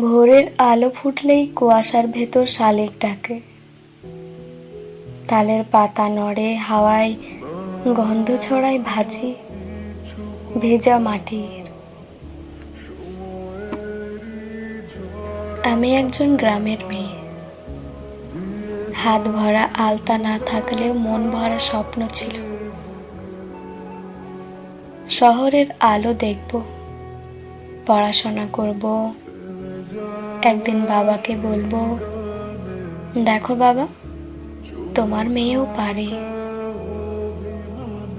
ভোরের আলো ফুটলেই কুয়াশার ভেতর শালিক ডাকে। তালের পাতা নড়ে হাওয়ায়, গন্ধ ছড়ায় ভাজি ভেজা মাটির। আমি একজন গ্রামের মেয়ে। হাত ভরা আলতা না থাকলেও মন ভরা স্বপ্ন ছিল। শহরের আলো দেখব, পড়াশোনা করব, একদিন বাবাকে বলব, দেখো বাবা, তোমার মেয়েও পারে।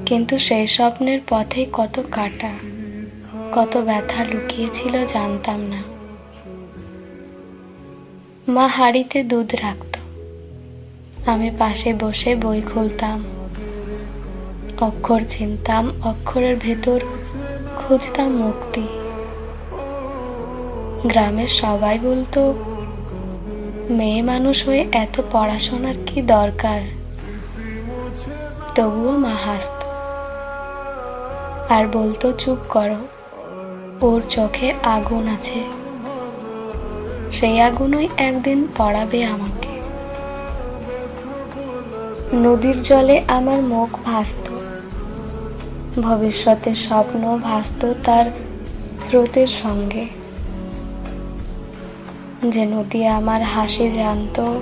কিন্তু সেই স্বপ্নের পথে কত কাটা, কত ব্যথা লুকিয়েছিল জানতাম না। মা হাড়িতে দুধ রাখত। আমি পাশে বসে বই খুলতাম। অক্ষর চিনতাম, অক্ষরের ভেতর খুঁজতাম মুক্তি। গ্রামের সবাই বলতো, মেয়ে মানুষ হয়ে এত পড়াশোনার কি দরকার? তবুও মা হাসত। আর বলতো, চুপ করো, ওর চোখে আগুন আছে। সেই আগুনই একদিন পড়াবে আমাকে। নদীর জলে আমার মুখ ভাসত। ভবিষ্যতের স্বপ্ন ভাসত তার স্রোতের সঙ্গে। যে নদী আমার হাসি জানত,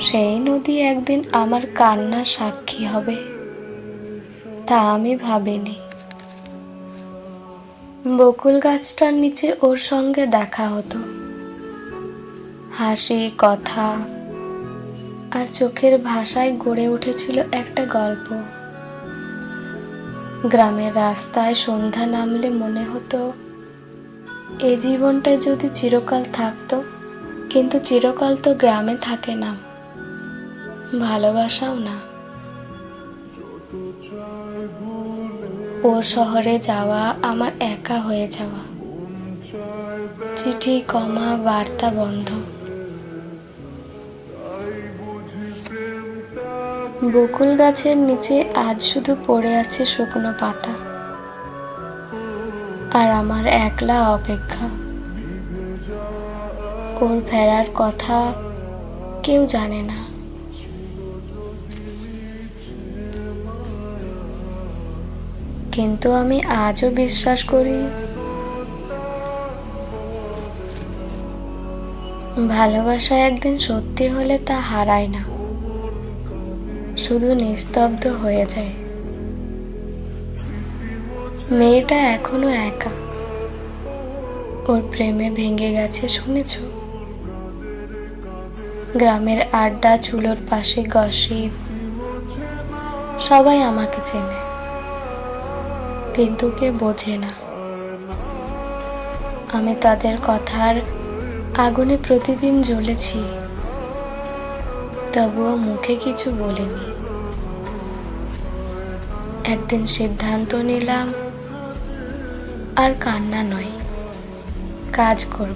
সেই নদী একদিন আমার কান্নার সাক্ষী হবে, তা আমি ভাবিনি। বকুল গাছটার নিচে ওর সঙ্গে দেখা হতো। হাসি, কথা আর চোখের ভাষায় গড়ে উঠেছিল একটা গল্প। গ্রামের রাস্তায় সন্ধ্যা নামলে মনে হতো, এ জীবনটা যদি চিরকাল থাকতো, কিন্তু চিরকাল তো গ্রামে থাকে না। ভালোবাসাও না। ওর শহরে যাওয়া, আমার একা হয়ে যাওয়া। চিঠি, কমা, বার্তা বন্ধ। বকুল গাছের নিচে আজ শুধু পড়ে আছে শুকনো পাতা। আর আমার একলা অপেক্ষা। ওর ফেরার কথা কেউ জানে না। কিন্তু আমি আজও বিশ্বাস করি, ভালোবাসা একদিন সত্যি হলে তা হারায় না। শুধু নিস্তব্ধ হয়ে যায়। মেয়েটা এখনও একা। ওর প্রেমে ভেঙে গেছে, শুনেছ? গ্রামের আড্ডা, চুলোর পাশে গসিপ, সবাই আমাকে চেনে। কিন্তু কে বোঝে না। আমি তাদের কথার আগুনে প্রতিদিন জ্বলেছি। তবুও মুখে কিছু বলিনি। একদিন সিদ্ধান্ত নিলাম, আর কান্না নয়, কাজ করব,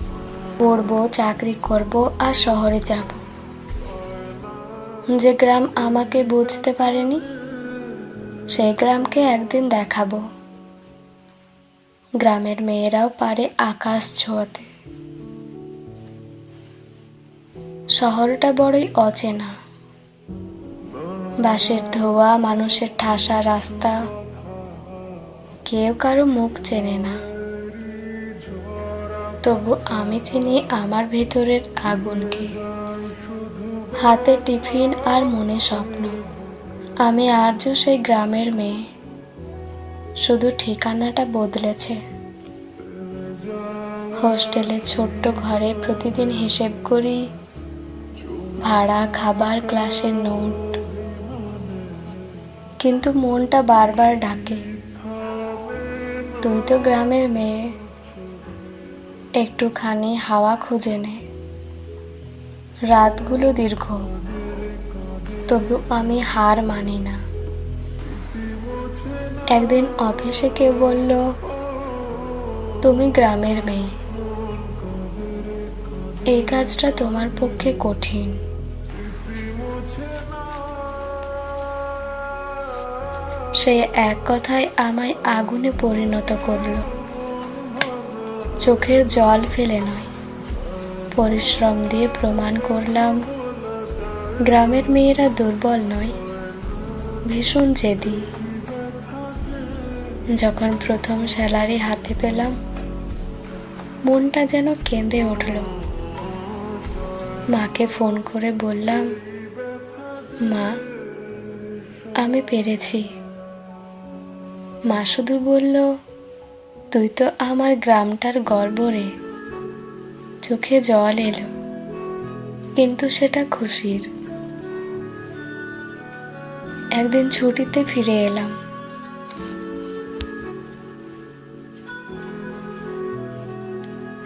পড়ব, চাকরি করব, আর শহরে যাব। যে গ্রাম আমাকে বুঝতে পারেনি, সেই গ্রামকে একদিন দেখাবো। গ্রামের মেয়েরাও পারে আকাশ ছোঁয়াতে। শহরটা বড়ই অচেনা। বাঁশের ধোয়া, মানুষের ঠাসা রাস্তা, কেউ কারও মুখ চেনে না। তবু আমি চিনি আমার ভেতরের আগুনকে। হাতে টিফিন আর মনে স্বপ্ন। আমি আজও সেই গ্রামের মেয়ে। শুধু ঠিকানাটা বদলেছে। হোস্টেলে ছোট্ট ঘরে প্রতিদিন হিসেব করি ভাড়া, খাবার, ক্লাসের নোট। কিন্তু মনটা বারবার ডাকে। তুই তো গ্রামের মেয়ে। একটুখানি হাওয়া খুঁজে নে। রাতগুলো দীর্ঘ। তবু আমি হার মানি না। একদিন অফিসে কেউ বলল, তুমি গ্রামের মেয়ে। এই কাজটা তোমার পক্ষে কঠিন। সে এক কথায় আমায় আগুনে পরিণত করল। চোখের জল ফেলে নয়। পরিশ্রম দিয়ে প্রমাণ করলাম, গ্রামের মেয়েরা দুর্বল নয়, ভীষণ জেদি। যখন প্রথম স্যালারি হাতে পেলাম, মনটা যেন কেঁদে উঠল। মাকে ফোন করে বললাম, মা, আমি পেরেছি। মা শুধু বলল, তুই তো আমার গ্রামটার গর্ব রে। চোখে জল এলো, কিন্তু সেটা খুশির। একদিন ছুটিতে ফিরে এলাম।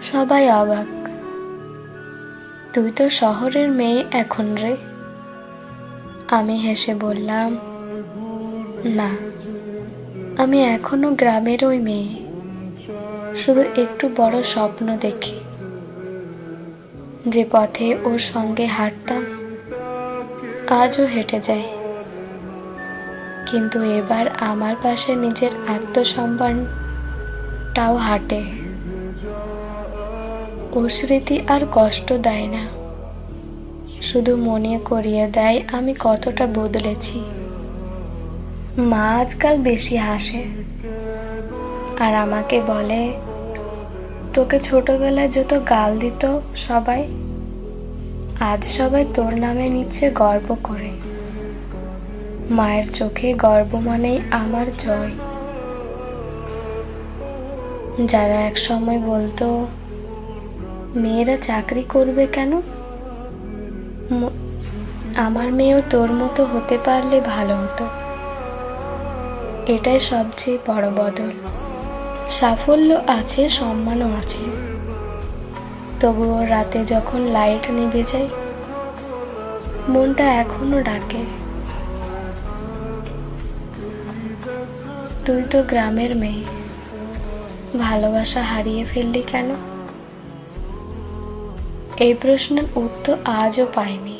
সবাই অবাক, তুই তো শহরের মেয়ে এখন রে? আমি হেসে বললাম, না। আমি এখনও গ্রামের ওই মেয়ে। শুধু একটু বড় স্বপ্ন দেখি। যে পথে ওর সঙ্গে হাঁটতাম, আজও হেঁটে যাই। কিন্তু এবার আমার পাশে নিজের আত্মসম্মানটাও হাঁটে। ও স্মৃতি আর কষ্ট দেয় না। শুধু মনে করিয়ে দেয় আমি কতটা বদলেছি। মা আজকাল বেশি হাসে। আর আমাকে বলে, তোকে ছোটবেলায় যত গাল দিত সবাই, আজ সবাই তোর নামে নিচ্ছে গর্ব করে। মায়ের চোখে গর্ব মানেই আমার জয়। যারা এক সময় বলতো, মেয়েরা চাকরি করবে কেন? আমার মেয়েও তোর মতো হতে পারলে ভালো হতো। এটাই সবচেয়ে বড় বদল। সাফল্য আছে, সম্মানও আছে। তবুও রাতে যখন লাইট নিভে যায়, মনটা এখনও ডাকে। তুই তো গ্রামের মেয়ে। ভালোবাসা হারিয়ে ফেললি কেন? এই প্রশ্নের উত্তর আজও পাইনি।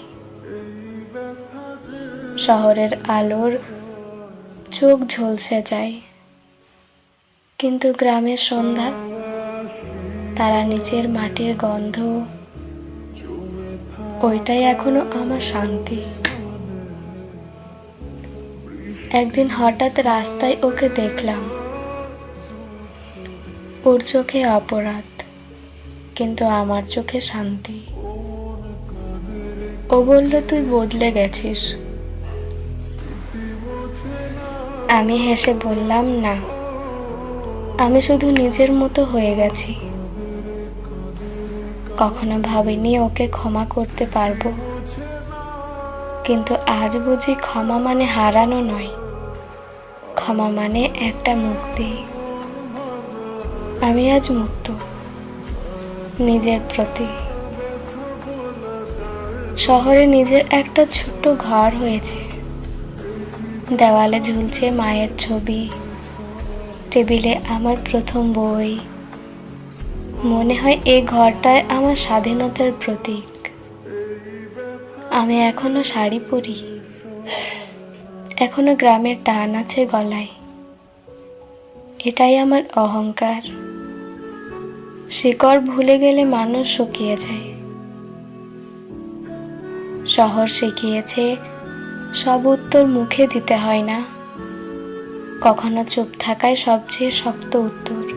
শহরের আলোর চোখ ঝলসে যায়। কিন্তু গ্রামের সন্ধ্যা, তারা নিচের মাটির গন্ধ, ওইটাই এখনও আমার শান্তি। একদিন হঠাৎ রাস্তায় ওকে দেখলাম। ওর চোখে অপরাধ, কিন্তু আমার চোখে শান্তি। ও বলল, তুই বদলে গেছিস। আমি হেসে বললাম, না, আমি শুধু নিজের মতো হয়ে গেছি। কখনো ভাবিনি ওকে ক্ষমা করতে পারব। কিন্তু আজ বুঝি ক্ষমা মানে হারানো নয়। ক্ষমা মানে একটা মুক্তি। আমি আজ মুক্ত নিজের প্রতি। শহরে নিজের একটা ছোট্ট ঘর হয়েছে। দেওয়ালে ঝুলছে মায়ের ছবি। টেবিলে আমার প্রথম বই। মনে হয় এই ঘরটায় আমার স্বাধীনতার প্রতীক। আমি এখনও শাড়ি পরি। এখনও গ্রামের টান আছে গলায়। এটাই আমার অহংকার। শিকড় ভুলে গেলে মানুষ শুকিয়ে যায়। শহর শিখিয়েছে সব উত্তর মুখে দিতে হয় না। কখনো চুপ থাকায় সবচেয়ে শক্ত উত্তর।